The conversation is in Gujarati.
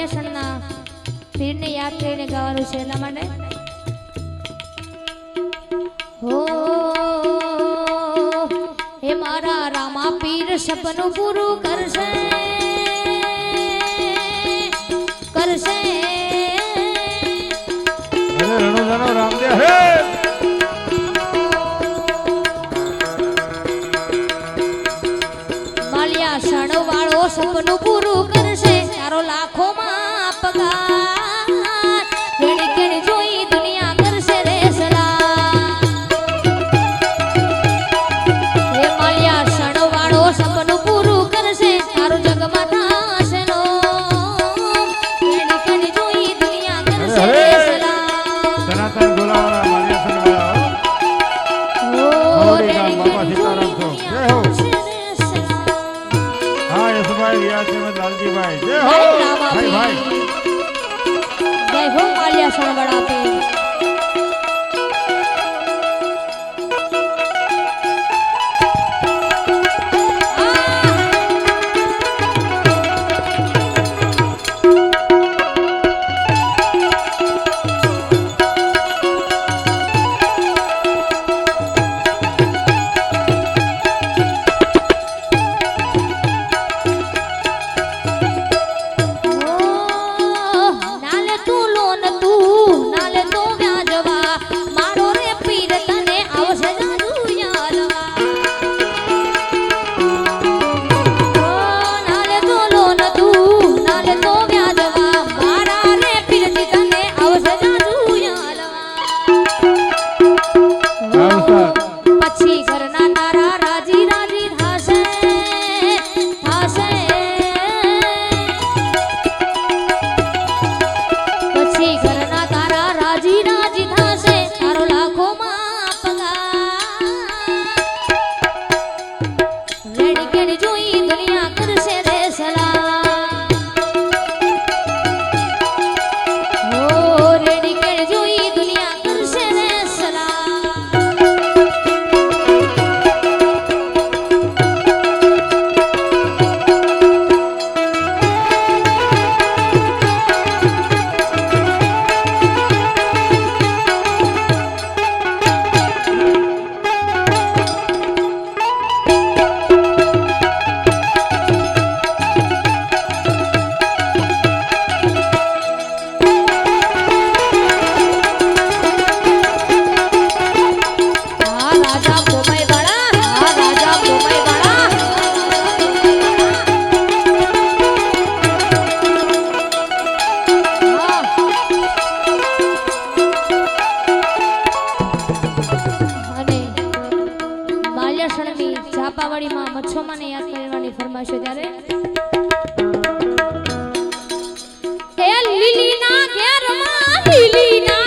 માન્યાસણના પીરને યાદ કરીને ગાવાનું છે એના માટે. હો હે મારા રામા પીર સપનું પૂરું કરશે. કરશે. રામદેવ હે! માલિયા સણ વાળો સપનું 啦。संगड़ाते માને યાદ કરવાની ફરમાશો ત્યારે? લીલી ના ઘેરમાં લીલી ના